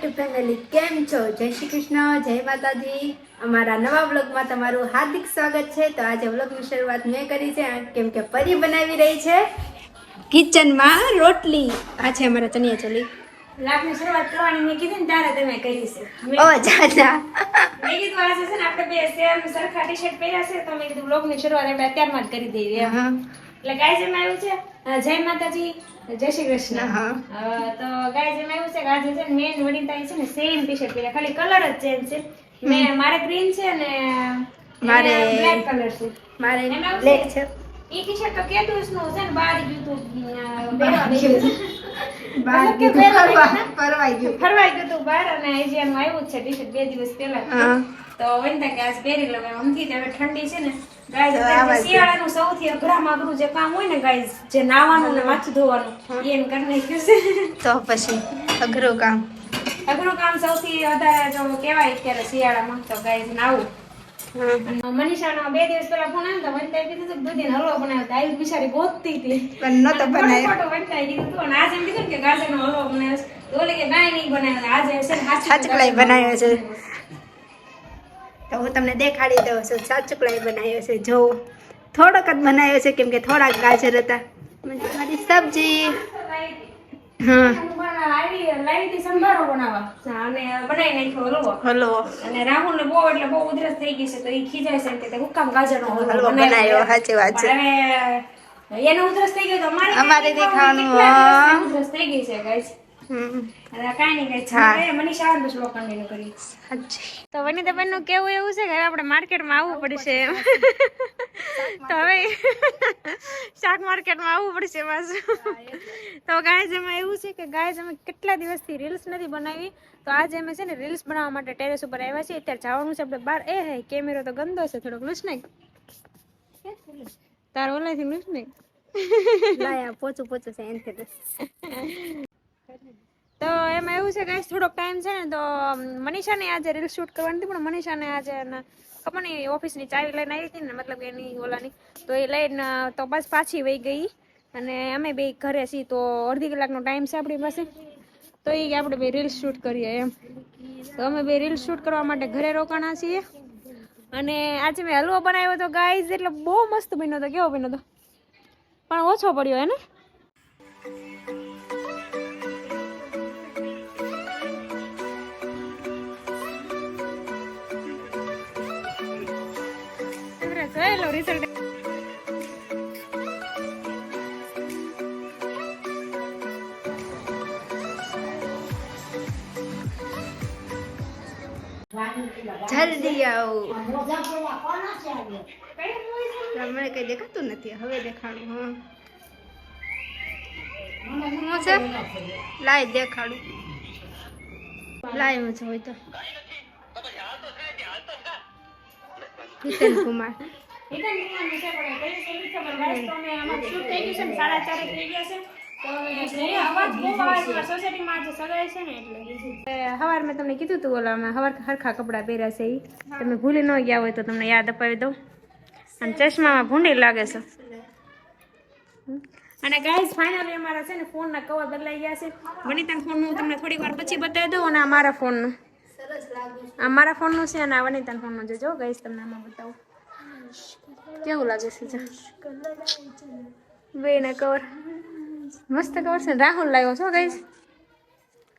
YouTube family કેમ છો? જય શ્રી કૃષ્ણ જય માતાજી. અમારા નવા બ્લોગમાં તમારું હાર્દિક સ્વાગત છે. તો આજે બ્લોગની શરૂઆત મેં કરી છે કેમ કે પરી બનાવી રહી છે. કિચનમાં રોટલી. આ છે અમારા ચણિયા ચોલી. લાગની શરૂઆત કરવાની મેં કીધી ને ત્યારે તમે કરી છે. ઓ જાજા. મેં કીધું આજે છે ને આપણે બે સેમ સરખા ટી શર્ટ પહેર્યા છે તો મેં કીધું બ્લોગની શરૂઆત આપણે અત્યારમાં જ કરી દઈએ. હા. એટલે ગાય જેમ આવ્યું છે? જય માતાજી. જય શ્રી કૃષ્ણ. તો ગાય જેમ આવ્યું છે કે આજે છે ને મેન વનિતાએ છે ને સેમ ટી શર્ટ પહેર્યા. ખાલી કલર જ ચેન્જ છે. મેં મારે ગ્રીન છે અને મારે- બ્લેક કલર છે. મારે બ્લેક છે? ઈ ટી શર્ટ તો કેટલું નું છે ને બહાર ગયું તું. બહાર ગયું. ફરવા ગયું ફરવાઈ ગયું. ફરવાઈ ગયું તું બહાર અને આજે આવ્યું છે ટી શર્ટ બે દિવસ પહેલા. તો વંતા કે આજ પહેરી લઉં એમ. અમથી હવે ઠંડી છે ને. તો શિયાળાનું સૌથી અઘરામાં અઘરું જે કામ હોય ને ગાઈઝ જે નાવાનું ને માથું ધોવાનું એ એને કરી નાખ્યું છે. તો પછી અઘરું કામ. અઘરું કામ સૌથી વધારે જો કહેવાય અત્યારે શિયાળામાં તો ગાઈઝ નાવું. મનીષાનો બે દિવસ પહેલા ફોન આવ્યો તો કીધું હતું કે હલવો બનાવ્યો તો આવી બિચારી ગોતતી હતી. પણ નહોતો બનાવ્યો. કીધું હતું. અને આજે એમ કીધું કે ગાજરનો હલવો બનાવ્યો છે. તો ઓલી કે કાંઈ નહીં બનાવ્યો આજે છે ને બનાવ્યો છે. તો હું તમને દેખાડી દઉં છું. સાચુકલાઈ બનાવ્યો છે. જો થોડોક જ બનાવ્યો છે કેમ કે થોડાક ગાજર હતા. મારી સબ્જી. હા. અને બનાવી નાખ્યો હલો અને રાહુલ બહુ એટલે બહુ ઉધરસ થઈ ગઈ છે તો એ ખીજાય છે કે તે હુકામ ગાજરનો હલવો હલવો બનાવ્યો, સાચી વાત છે. પણ હવે એને ઉધરસ થઈ ગઈ તો અમારે અમારે દેખાવાનું, ઉધરસ થઈ ગઈ છે guys. હમ બેન ને તો કેવું એવું છે? કે આપણે માર્કેટમાં આવવું પડશે એમ. તો હવે શાક માર્કેટમાં આવવું પડશે પાછું. તો ગાય એમાં એવું છે કે ગાય અમે કેટલા દિવસથી રીલ્સ નથી બનાવી. તો આજે અમે છે ને રીલ્સ બનાવવા માટે ટેરેસ ઉપર આવ્યા છીએ. અત્યારે જવાનું છે આપણે બહાર. એ હે કેમેરો તો ગંદો છે થોડોક લૂસ નહીં. તારો ઓલાથી લૂસ નહીં. પોચું પોચું છે એનથી તો. એમાં એવું છે ગાઈસ થોડોક ટાઈમ છે ને, તો મનીષાને આજે રીલ શૂટ કરવાની હતી, પણ મનીષાને આજે એના ખબર નહીં, ઓફિસની ચાવી લઈને આવી હતી ને, મતલબ એની ઓલાની. તો એ લઈને તો બસ પાછી વહી ગઈ. અને અમે બે ઘરે છીએ, તો અડધી કલાકનો ટાઈમ છે આપણી પાસે. તો એ આપણે બે રીલ શૂટ કરીએ એમ. તો અમે બે રીલ શૂટ કરવા માટે ઘરે રોકાણા છીએ. અને આજે મેં હલવો બનાવ્યો હતો ગાઈઝ એટલે બહુ મસ્ત બન્યો હતો, કેવો બન્યો હતો? પણ ઓછો પડ્યો, હે ને? લો જલ્દી આવો. મને કઈ દેખાતું નથી? હવે દેખાડું હા. છે? લાય દેખાડું. લાય હું હોય તો. કિશન કુમાર. હવાર મેં તમને કીધું તું ઓલા સવાર હરખા કપડાં પહેર્યા છે એ તમે ભૂલી ન ગયા હોય તો તમને યાદ અપાવી દઉં. અને ચશ્મામાં ભૂંડી લાગે છે. અને ગાઈઝ ફાઇનલી અમારા છે ને ફોનના કવર બદલાઈ ગયા છે. વનિતાના ફોન હું તમને થોડી વાર પછી બતાવી દઉં અને આ મારા ફોનનું. આ મારા ફોનનું છે અને આ વનિતાના ફોનનું જોજો. ગાઈઝ તમને આમાં બતાવું. કેવું લાગે છે બે ના કવર મસ્ત કવર છે રાહુલ લાવ્યો છો ગાઈઝ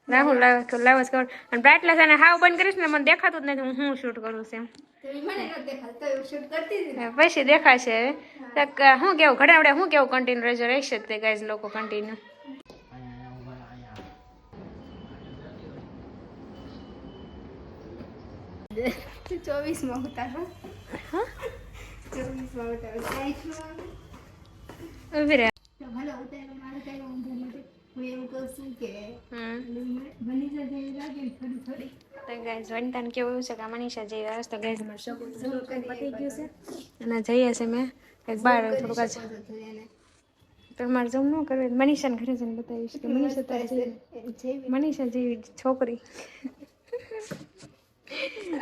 રાહુલ લાવ્યો લાવ્યો છે કવર અને બ્રાઇટલેસ અને હાવ બંધ કરીશ ને મને દેખાતું જ નથી. હું શું શૂટ કરું છું પછી દેખાશે હું કેવું? ઘણા આપણે હું કેવું કન્ટિન્યુ રહેશે રહેશે તે ગાઈઝ લોકો કન્ટિન્યુ ચોવીસમાં ઉતારો. હું? વનિતાને કેવું છે કે મનીષા જઈ રહ્યા તો ગયું છે અને જઈએ છે મેં બહાર થોડુંક તમારે ન કરવું મનીષાને ઘરે જઈને બતાવીશ કે મનીષા મનીષા જેવી છોકરી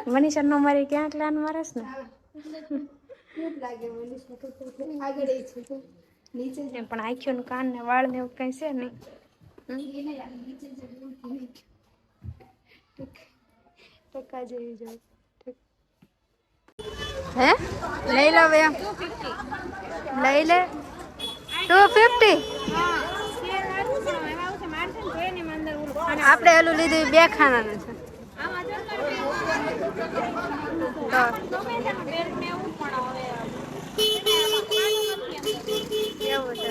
મનીષા નો મારી ક્યાં ક્લાન મારસ ને લાગે મનીષા તો આગળ એ છે તો નીચે એમ પણ આંખીઓનું કાન ને વાળ ને એવું કઈ છે નહીં એને નીચે જ ટકા જેવી જો હે લઈ લો બે લઈ લે ટુ ફિફ્ટી આપણે ઓલું લીધું એ બે ખાનાનું છે તો કેવું છે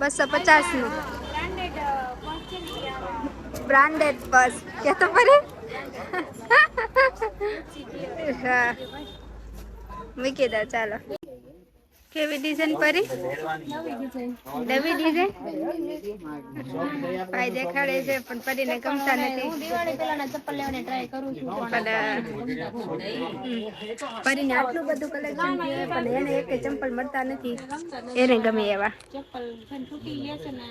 બસો પચાસનું. બ્રાન્ડેડ બસ કે તો પરે હા. મૂકી દો ચાલો. કેવી ડિઝાઇન પરી? નવી ડિઝાઇન ભાઈ દેખાડે છે પણ પરીને ગમતા નથી. પણ પરીને આટલું બધું કલેક્શન છે પણ એને એક ચંપલ મળતા નથી. એને ગમે એવા. ચંપલ તૂટી ગયા છે ને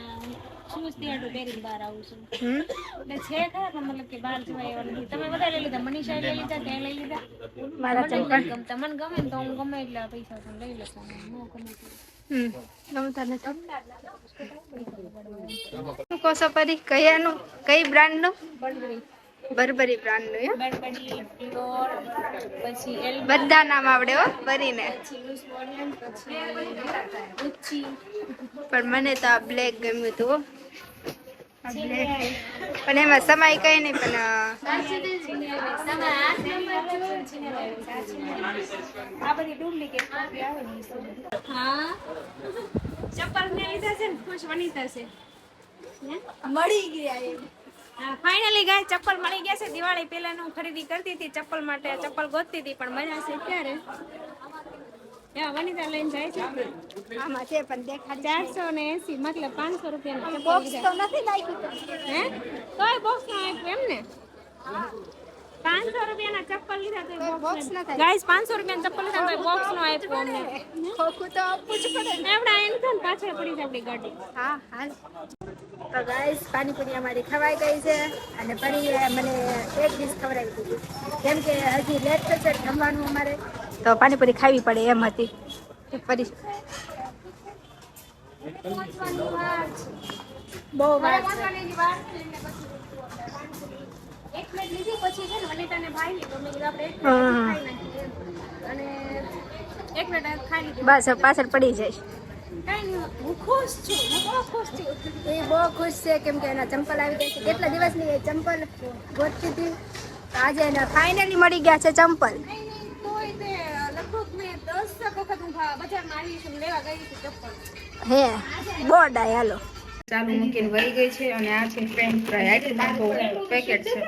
શૂઝ પહેરીને બહાર આવું છું. એટલે છે ખરા પણ મતલબ કે બહાર જવાય એવા નથી. તમે બધા લઈ લીધા મનીષા લઈ લીધા ત્યાં લઈ લીધા. મારા ચંપલ? ગમતા. મને ગમે તો હું ગમે એટલા પૈસા તો લઈ લેતો કહો પરી કયાનું, કઈ બ્રાન્ડનું બરબરી બ્રાન્ડનું બધા નામ આવડે, હો ગુચ્ચી પણ મને તો આ બ્લેક ગમ્યું હતું બ્લેક પણ એમાં સમાય કઈ નહીં પણ ફાઇનલી ગાય ચપ્પલ મળી ગયા છે. દિવાળી પહેલા હું ખરીદી કરતી હતી ચપ્પલ માટે ચપ્પલ ગોતતી હતી પણ મજા છે. ત્યારે ત્યાં વનિતા લઈને જાય છે. આમાં છે પણ દેખાડ ચારસો ને એસી મતલબ પાંચસો રૂપિયા બોક્સ તો નથી નાખ્યું હે? તોય બોક્સ નો આપ્યું એમ ને? પાંચસો રૂપિયાના ચપ્પલ લીધા તો બોક્સ ના. થાય ગાઈસ પાંચસો રૂપિયાના ચપ્પલ લીધા તો બોક્સ નો આપ્યો અમને ખોખું તો આપવું જ પડે એવડા એને છે પાછળ પડી છે આપણી ગાડી. હા હાલ. તો ગાઈસ પાણીપુરી અમારી ખવાઈ ગઈ છે અને પરીએ મને એક ડીશ ખવડાવી દીધી. કેમ કે હજી લેટ થશે જમવાનું અમારે. તો પાણીપુરી ખાવી પડે એમ હતી. તો બહુ બસ હવે પાછળ પડી છું એ બહુ ખુશ છે કેમ કે એના ચંપલ આવી ગયા છે. કેટલા દિવસની એ ચંપલ ગોતતી હતી? આજે એને ફાઇનલી મળી ગયા છે ચંપલ. હું બોર્ડ આય હાલો. ચાલુ મૂકીને વહી ગઈ છે અને આ છે ફ્રેન્ચ ફ્રાય આટલું મોટું પેકેટ છે.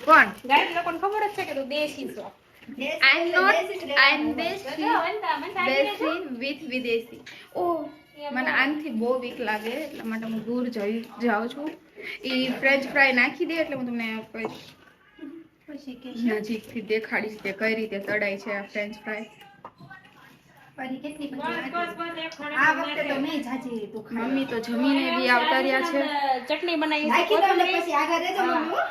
કોણ? ગાઈસ લોકોને ખબર જ છે કે તું દેશી છો. આઈ એમ નોટ આઈ એમ દેશી વનતા મને સાચી વિથ વિદેશી ઓ મને આનથી બહુ વીક લાગે એટલા માટે હું દૂર જઈ જાઉં છું. એ ફ્રેન્ચ ફ્રાય નાખી દે એટલે હું તમને પછી નજીકથી દેખાડીશ કે કઈ રીતે તળાય છે આ ફ્રેન્ચ ફ્રાય બસ બસ એક આ વખતે તો મેં જાજી તું મમ્મી તો જમીને બી આવતા રહ્યા છે. ચટણી બનાવી નાખી દો પછી આગળ રહેજો મમ્મી હો.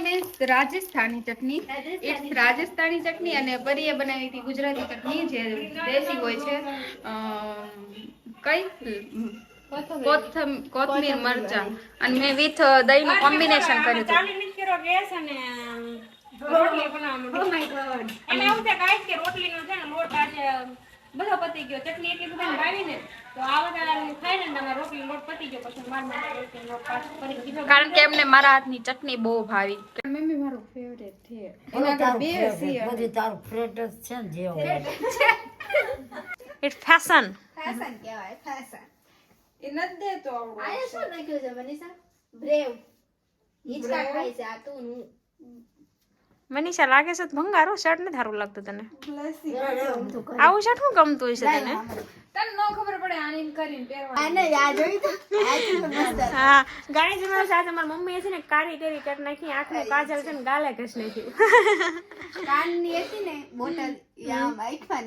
મીન્સ રાજસ્થાની ચટણી. ઇટ્સ રાજસ્થાની ચટણી અને પરીએ બનાવી હતી ગુજરાતી ચટણી જે દેશી હોય છે. કઈ? કોથમીર. મરચા. અને મેં વિથ દહીંનું કોમ્બિનેશન કર્યું હતું. ગેસ અને રોટલી. એવું છે કે છે ને લોટ આજે બધો પતી ગયો. ચટણી એટલી બધાને ભાવી ને તો ને બીજો કારણ કે એમને મારા હાથની ચટણી બહુ ભાવી. મમ્મી મારો ફેવરેટ છે. એના આગળ બે છે. બધી તારું ફ્રેટ છે ને જે હોય. ફેશન ફેશન કહેવાય ફેશન એ નથી દેતો આવડો આયા શું લખ્યું છે મનીષા? બ્રેવ. હિચકા ખાય છે આ તું હું. મનીષા લાગે છે તો ભંગારો શર્ટ ને ધારું લાગતું તને. આવું શર્ટ શું ગમતું હશે તને? ન ખબર પડે આની કરીને. હા સાથે મારી મમ્મી છે ને કારી કરી કટ નાખી આંખનું કાજલ છે. ને ગાલે ઘસ નાખ્યું કાનની હતી ને બોટલ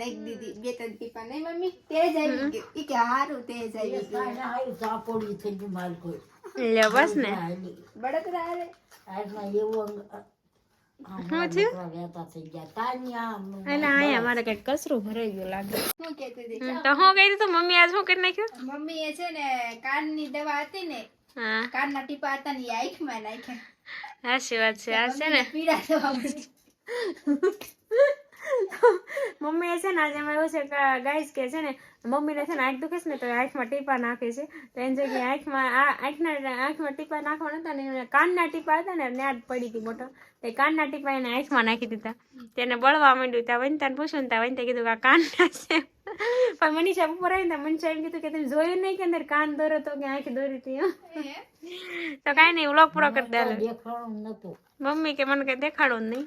નાખી દીધી બે ત્રણ ટીપા. નહીં મમ્મી તેજ આવી ઈ કે હારું તેજ આવી ગયું. સાપોડી થઈ ગઈ માલ કોઈ લે બસ ને. આલી. બળતરા આજમાં એવું મમ્મી આજ શું કરી મમ્મી એ છે ને કાનની દવા હતી ને હા. કાનના ટીપા હતા ને એ આંખમાં નાખ્યા. સાચી વાત છે આ છે ને. પીડા થવા મળી. મમ્મી એ છે ને આજે એમાં એવું છે કે ગાઈસ કે છે ને મમ્મીને છે ને આંખ દુખે છે ને તો આંખમાં ટીપા નાખે છે. તો એની જગ્યાએ આંખમાં આ આંખના આંખમાં ટીપા નાખવાના હતા ને કાનના ટીપા હતા ને ત્યાં જ પડી હતી મોટો. તે કાનના ટીપા એને આંખમાં નાખી દીધા. તેને બળવા માંડ્યું. ત્યાં વનિતાને પૂછ્યું ને ત્યાં વનિતા કીધું કે આ કાનના છે. પણ મનીષા ઉપર આવી ને મનીષા એમ કીધું કે તમે જોયું નહીં કે અંદર કાન દોરો તો કે આંખ દોરી હતી હં? તો કાંઈ નહીં વ્લોગ પૂરો કરી દે મમ્મી કે મને કઈ દેખાડો નહીં.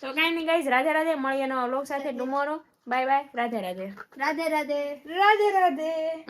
તો કાંઈ નહીં ગાઈસ રાધે રાધે. મળીએ નવા લોક સાથે. Tomorrow bye bye Radhe Radhe. Radhe Radhe. Radhe Radhe.